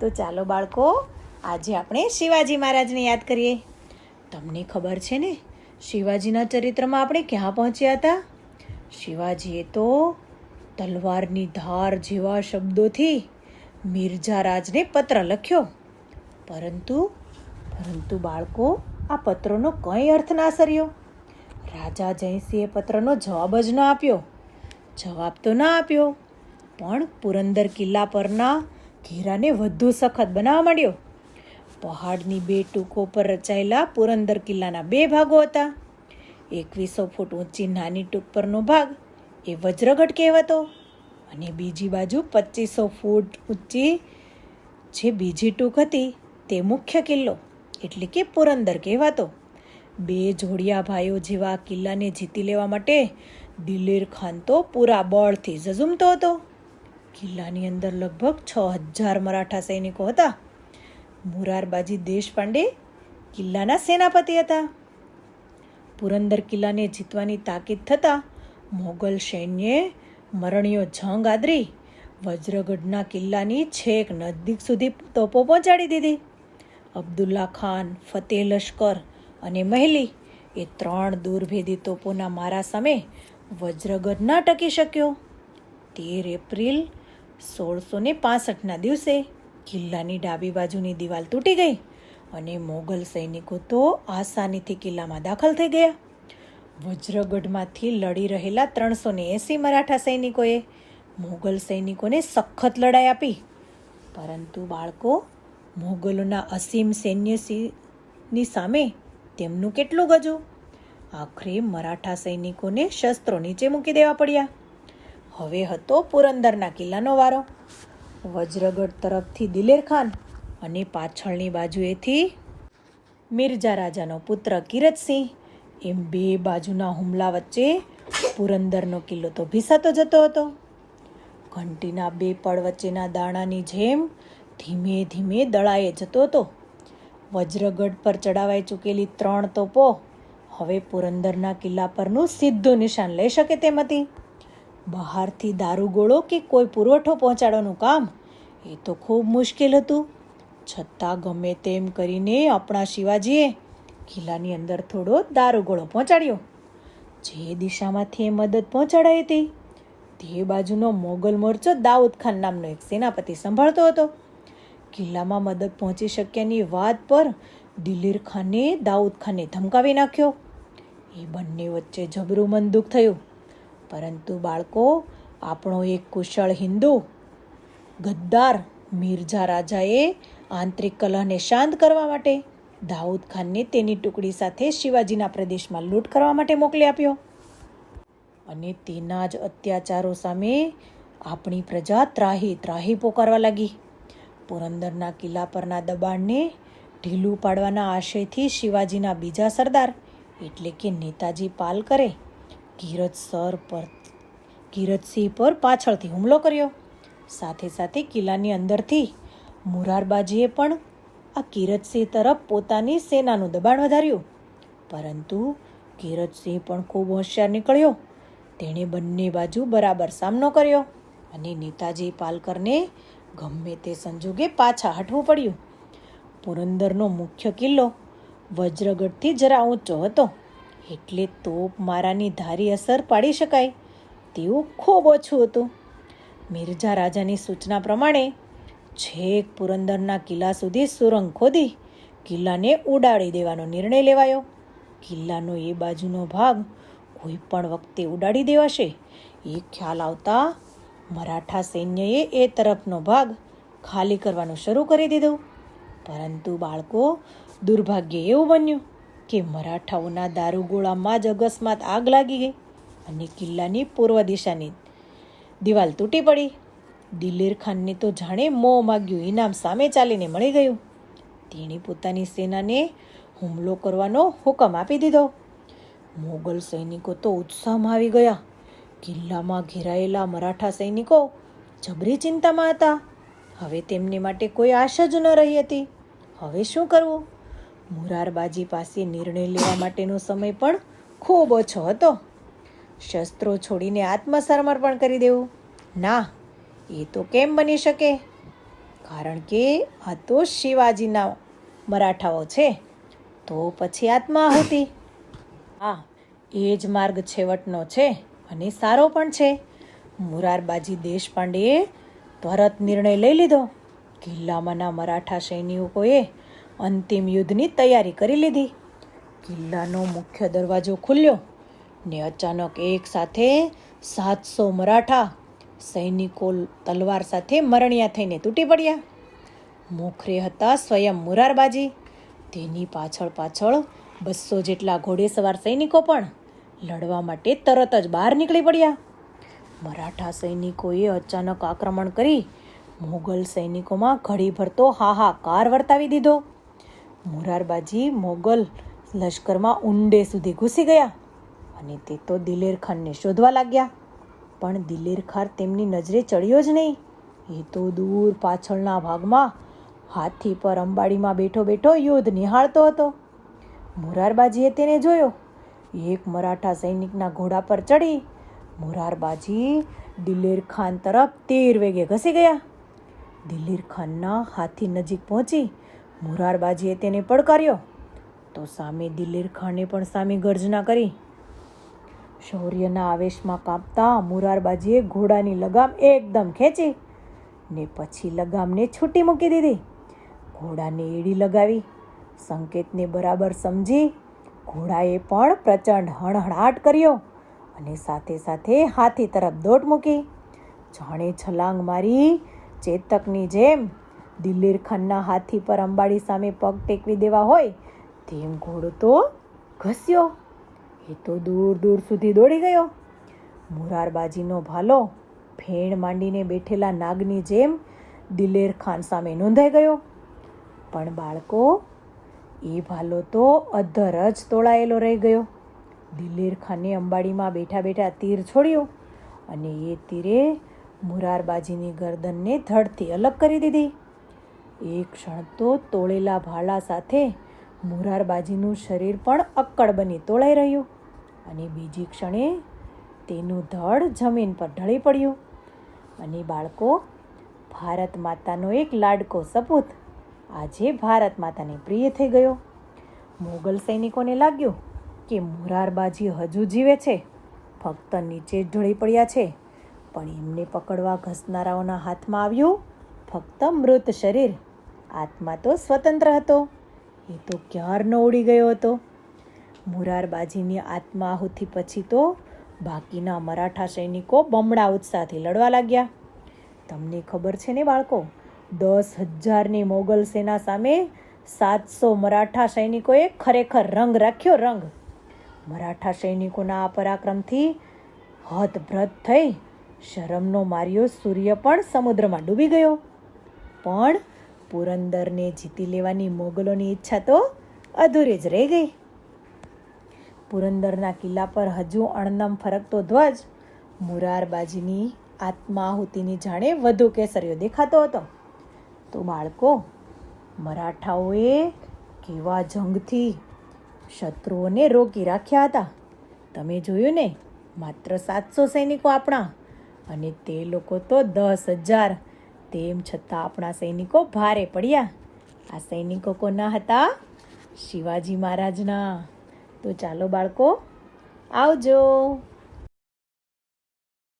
તો ચાલો બાળકો, આજે આપણે શિવાજી મહારાજને યાદ કરીએ. તમને ખબર છે ને, શિવાજીના ચરિત્રમાં આપણે ક્યાં પહોંચ્યા હતા? શિવાજીએ તો તલવારની ધાર જેવા શબ્દોથી મિર્ઝા રાજને પત્ર લખ્યો. પરંતુ પરંતુ બાળકો, આ પત્રનો કંઈ અર્થ ના સર્યો. રાજા જયસિંહે પત્રનો જવાબ જ ન આપ્યો. જવાબ તો ના આપ્યો, પણ પુરંદર કિલ્લા પરના ઘેરાને વધુ સખત બનાવવા માંડ્યો. પહાડની બે ટૂંકો પર રચાયેલા પુરંદર કિલ્લાના બે ભાગો હતા. એકવીસો ફૂટ ઊંચી નાની ટૂંક પરનો ભાગ એ વજ્રગઢ કહેવાતો અને બીજી બાજુ પચીસો ફૂટ ઊંચી જે બીજી ટૂંક હતી તે મુખ્ય કિલ્લો એટલે કે પુરંદર કહેવાતો. બે જોડિયા ભાઈઓ જેવા કિલ્લાને જીતી લેવા માટે દિલેર ખાન તો પૂરા બળથી ઝઝુમતો હતો. કિલ્લાની અંદર લગભગ છ હજાર મરાઠા સૈનિકો હતા. મુરારબાજી દેશપાંડે કિલ્લાના સેનાપતિ હતા. પુરંદર કિલ્લાને જીતવાની તાકીદ થતાં મોગલ સૈન્યે મરણીયો જંગ આદરી વજ્રગઢના કિલ્લાની છેક નજદીક સુધી તોપો પહોંચાડી દીધી. અબ્દુલ્લા ખાન, ફતેહ લશ્કર અને મહેલી એ ત્રણ દૂરભેદી તોપોના મારા સામે વજ્રગઢ ના ટકી શક્યો. તેર એપ્રિલ સોળસો ને પાસઠના દિવસે કિલ્લાની ડાબી બાજુની દિવાલ તૂટી ગઈ અને મોગલ સૈનિકો તો આસાનીથી કિલ્લામાં દાખલ થઈ ગયા. વજ્રગઢમાંથી લડી રહેલા ત્રણસો ને એંસી મરાઠા સૈનિકોએ મોગલ સૈનિકોને સખત લડાઈ આપી. પરંતુ બાળકો, મોગલોના અસીમ સૈન્યની સામે તેમનું કેટલું ગજુ? આખરે મરાઠા સૈનિકોને શસ્ત્રો નીચે મૂકી દેવા પડ્યા. હવે હતો પુરંદરના કિલ્લાનો વારો. વજ્રગઢ તરફથી દિલેર ખાન અને પાછળની બાજુએથી મિર્ઝા રાજાનો પુત્ર કિરતસિંહ. એમ બે બાજુના હુમલા વચ્ચે પુરંદરનો કિલ્લો તો ભીસાતો જતો હતો. ઘંટીના બે પડ વચ્ચેના દાણાની જેમ ધીમે ધીમે દળાએ જતો હતો. વજ્રગઢ પર ચડાવાઈ ચૂકેલી ત્રણ તોપો હવે પુરંદરના કિલ્લા પરનું સીધું નિશાન લઈ શકે તેમ હતી. બહારથી દારૂગોળો કે કોઈ પુરવઠો પહોંચાડવાનું કામ? એ તો ખૂબ મુશ્કેલ હતું. છતાં ગમે તેમ કરીને આપણા શિવાજીએ કિલ્લાની અંદર થોડો દારૂગોળો પહોંચાડ્યો. જે દિશામાંથી એ મદદ પહોંચાડાઈ હતી, તે બાજુનો મોગલ મોરચો દાઉદ ખાન નામનો એક સેનાપતિ સંભાળતો હતો. કિલ્લામાં મદદ પહોંચી શક્યાની વાત પર દિલીર ખાને દાઉદ ખાનને ધમકાવી નાખ્યો. એ બંને વચ્ચે જબરું મન દુઃખ થયું. પરંતુ બાળકો, આપણો એક કુશળ હિન્દુ, ગદ્દાર મિર્ઝા રાજાએ આંતરિક કલહને શાંત કરવા માટે દાઉદ ખાનને તેની ટુકડી સાથે શિવાજીના પ્રદેશમાં લૂંટ કરવા માટે મોકલી આપ્યો. અને તેના જ અત્યાચારો સામે આપણી પ્રજા ત્રાહી ત્રાહી પોકારવા લાગી. પુરંદરના કિલ્લા પરના દબાણને ઢીલું પાડવાના આશયથી શિવાજીના બીજા સરદાર, એટલે કે નેતાજી પાલકરે કિરત સર પર કિરતસિંહ પર પાછળથી હુમલો કર્યો. સાથે સાથે કિલ્લાની અંદરથી મુરારબાજીએ પણ આ કિરતસિંહ તરફ પોતાની સેનાનું દબાણ વધાર્યું. પરંતુ કિરતસિંહ પણ ખૂબ હોશિયાર નીકળ્યો. તેણે બંને બાજુ બરાબર સામનો કર્યો અને નેતાજી પાલકરને ગમે તે સંજોગે પાછા હટવું પડ્યું. પુરંદરનો મુખ્ય કિલ્લો વજ્રગઢથી જરા ઊંચો હતો. એટલે તોપ મારાની ધારી અસર પાડી શકાય. તેવું ખૂબ ઓછું હતું. મિર્જા રાજાની સૂચના પ્રમાણે, છેક પુરંદરના કિલ્લા સુધી સુરંગ ખોદી કિલ્લાને ઉડાડી દેવાનો નિર્ણય લેવાયો. કિલ્લાનો એ બાજુનો ભાગ કોઈ પણ વખતે ઉડાડી દેવાશે. એ ખ્યાલ આવતા મરાઠા સૈન્યએ એ તરફનો ભાગ ખાલી કરવાનું શરૂ કરી દીધું. પરંતુ બાળકો દુર્ભાગ્ય એવું બન્યું. કે મરાઠાઓના દારૂગોળામાં જ અકસ્માત આગ લાગી ગઈ અને કિલ્લાની પૂર્વ દિશાની દિવાલ તૂટી પડી. દિલેર ખાનને તો જાણે મોં માગ્યું ઇનામ સામે ચાલીને મળી ગયું. તેણે પોતાની સેનાને હુમલો કરવાનો હુકમ આપી દીધો. મોગલ સૈનિકો તો ઉત્સાહમાં આવી ગયા. કિલ્લામાં ઘેરાયેલા મરાઠા સૈનિકો જબરી ચિંતામાં હતા. હવે તેમને માટે કોઈ આશા જ ન રહી હતી. હવે શું કરવું? મુરારબાજી પાસે નિર્ણય લેવા માટેનો સમય પણ ખૂબ ઓછો હતો. શસ્ત્રો છોડીને આત્મસમર્પણ કરી દેવું. ના, એ તો કેમ બની શકે? કારણ કે આ તો શિવાજીના મરાઠાઓ છે. તો પછી આત્માહુતિ હા, એ જ માર્ગ છેવટનો છે અને સારો પણ છે. મુરારબાજી દેશપાંડેએ તરત નિર્ણય લઈ લીધો. કિલ્લામાંના મરાઠા સૈનિકોએ અંતિમ યુદ્ધની તૈયારી કરી લીધી. કિલ્લાનો મુખ્ય દરવાજો ખુલ્યો ને અચાનક એક સાથે સાતસો મરાઠા સૈનિકો તલવાર સાથે મરણિયા થઈને તૂટી પડ્યા. મોખરે હતા સ્વયં મુરારબાજી. તેની પાછળ પાછળ બસો જેટલા ઘોડેસવાર સૈનિકો પણ લડવા માટે તરત જ બહાર નીકળી પડ્યા. મરાઠા સૈનિકોએ અચાનક આક્રમણ કરી. મોગલ સૈનિકોમાં ઘડીભર તો હાહાકાર વર્તાવી દીધો. મોરારબાજી મોગલ લશ્કરમાં ઊંડે સુધી ઘૂસી ગયા અને તે તો દિલેર ખાનને શોધવા લાગ્યા. પણ દિલેર ખાન તેમની નજરે ચડ્યો જ નહીં. એ તો દૂર પાછળના ભાગમાં હાથી પર અંબાડીમાં બેઠો બેઠો યુદ્ધ નિહાળતો હતો. મોરારબાજીએ તેને જોયો. એક મરાઠા સૈનિકના ઘોડા પર ચડી. મોરારબાજી દિલેર ખાન તરફ તેર વેગે ઘસી ગયા. દિલેર ખાનના હાથી નજીક પહોંચી મોરારબાજીએ તેને પડકાર્યો. તો સામે દિલીર ખાને પણ સામે ગર્જના કરી. શૌર્યના આવેશમાં કાપતા મુરારબાજીએ ઘોડાની લગામ એકદમ ખેંચી ને પછી લગામને છૂટી મૂકી દીધી. ઘોડાને એડી લગાવી, સંકેતને બરાબર સમજી ઘોડાએ પણ પ્રચંડ હણહણાટ કર્યો અને સાથે સાથે હાથી તરફ દોટ મૂકી. જાણે છલાંગ મારી ચેતકની જેમ દિલ્હીર ખાનના હાથી પર અંબાડી સામે પગ ટેકવી દેવા હોય, તેમ ઘોડો તો ઘસ્યો. એ તો દૂર દૂર સુધી દોડી ગયો. મુરારબાજીનો ભાલો ફેણ માંડીને બેઠેલા નાગની જેમ દિલેર ખાન સામે નોંધાઈ ગયો. પણ બાળકો, એ ભાલો તો અધર જ તોળાયેલો રહી ગયો. દિલેર ખાને અંબાડીમાં બેઠા બેઠા તીર છોડ્યું અને એ તીરે મુરારબાજીની ગરદનને ધડથી અલગ કરી દીધી. એક ક્ષણ તો તોળેલા ભાલા સાથે મુરારબાજીનું શરીર પણ અક્કડ બની તોળાઈ રહ્યું અને બીજી ક્ષણે તેનું ધડ જમીન પર ઢળી પડ્યું અને બાળકો, ભારત માતાનો એક લાડકો સપૂત આજે ભારત માતાને પ્રિય થઈ ગયો. મોગલ સૈનિકોને લાગ્યું કે મુરારબાજી હજુ જીવે છે, ફક્ત નીચે જ ઢળી પડ્યા છે, પણ એમને પકડવા ઘસનારાઓના હાથમાં આવ્યું ફક્ત મૃત શરીર. આત્મા તો સ્વતંત્ર હતો. એ તો ક્યારનો ઉડી ગયો હતો? મુરારબાજીની આત્માહુતિ પછી તો બાકીના મરાઠા સૈનિકો બમણા ઉત્સાહથી લડવા લાગ્યા. તમને ખબર છે ને બાળકો, દસ હજારની મોગલ સેના સામે સાતસો મરાઠા સૈનિકોએ ખરેખર રંગ રાખ્યો રંગ. મરાઠા સૈનિકોના આ પરાક્રમથી હતભ્રત થઈ શરમનો માર્યો સૂર્ય પણ સમુદ્રમાં ડૂબી ગયો. પણ પુરંદરને જીતી લેવાની મોગલોની ઈચ્છા તો અધૂરી જ રહી ગઈ. પુરંદરના કિલ્લા પર હજુ અણનમ ફરકતો ધ્વજ, મુરારબાજીની આત્માહુતિની જાણે વધુ કેસરીઓ દેખાતો હતો. તો બાળકો, મરાઠાઓએ કેવા જંગથી શત્રુઓને રોકી રાખ્યા હતા? તમે જોયું ને, માત્ર સાતસો સૈનિકો આપણા, અને તે લોકો તો દસ હજાર તેમ છતાં આપણા સૈનિકો ભારે પડ્યા. આ સૈનિકો કોના હતા? શિવાજી મહારાજના. તો ચાલો બાળકો, આવજો.